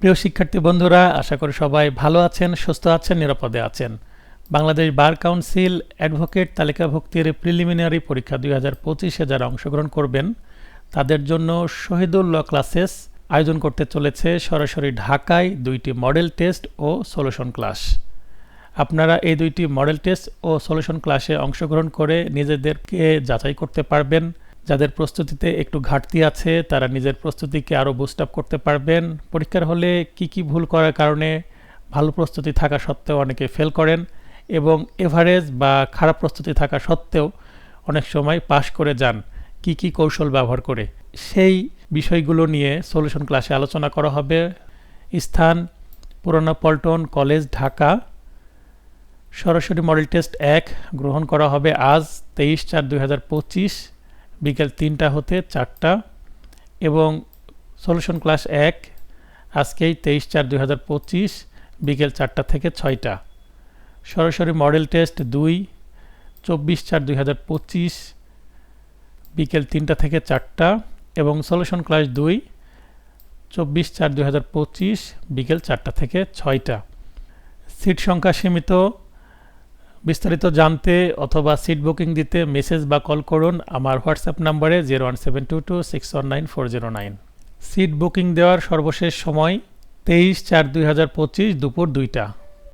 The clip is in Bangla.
প্রিয় শিক্ষার্থী বন্ধুরা, আশা করি সবাই ভালো আছেন, সুস্থ আছেন, নিরাপদে আছেন। বাংলাদেশ বার কাউন্সিল অ্যাডভোকেট তালিকাভুক্তির প্রিলিমিনারি পরীক্ষা দুই হাজার পঁচিশে যারা অংশগ্রহণ করবেন, তাদের জন্য শহীদুল ল ক্লাসেস আয়োজন করতে চলেছে সরাসরি ঢাকায় দুইটি মডেল টেস্ট ও সলিউশন ক্লাস। আপনারা এই দুইটি মডেল টেস্ট ও সলিউশন ক্লাসে অংশগ্রহণ করে নিজেদেরকে যাচাই করতে পারবেন। যাদের প্রস্তুতিতে একটু ঘাটতি আছে, তারা নিজের প্রস্তুতিকে আরও বুস্ট আপ করতে পারবেন। পরীক্ষার হলে কি কি ভুল করার কারণে ভালো প্রস্তুতি থাকা সত্ত্বেও অনেকে ফেল করেন এবং এভারেজ বা খারাপ প্রস্তুতি থাকা সত্ত্বেও অনেক সময় পাশ করে যান। কি কি কৌশল ব্যবহার করে? সেই বিষয়গুলো নিয়ে সলিউশন ক্লাসে আলোচনা করা হবে। স্থান, পুরানা পল্টন কলেজ, ঢাকা। সরাসরি মডেল টেস্ট এক গ্রহণ করা হবে আজ, তেইশ চার দুই হাজার পঁচিশ। বিকেল তিনটা হতে চারটা এবং সলিউশন ক্লাস এক, আজকেই তেইশ চার দুই পঁচিশ, বিকেল চারটা থেকে ছয়টা। সরাসরি মডেল টেস্ট দুই, চব্বিশ চার দুই পঁচিশ, বিকেল তিনটা থেকে চারটা এবং সলিউশন ক্লাস দুই, চব্বিশ চার দুই পঁচিশ, বিকেল চারটা থেকে ছয়টা। সিট সংখ্যা সীমিত বিস্তারিত জানতে অথবা সিট বুকিং দিতে মেসেজ বা কল করুন আমার হোয়াটসঅ্যাপ নম্বরে zero one seven two two six one nine four zero nine seat booking দেওয়ার সর্বশেষ সময় তেইশ চার দুই হাজার পঁচিশ দুপুর দুইটা।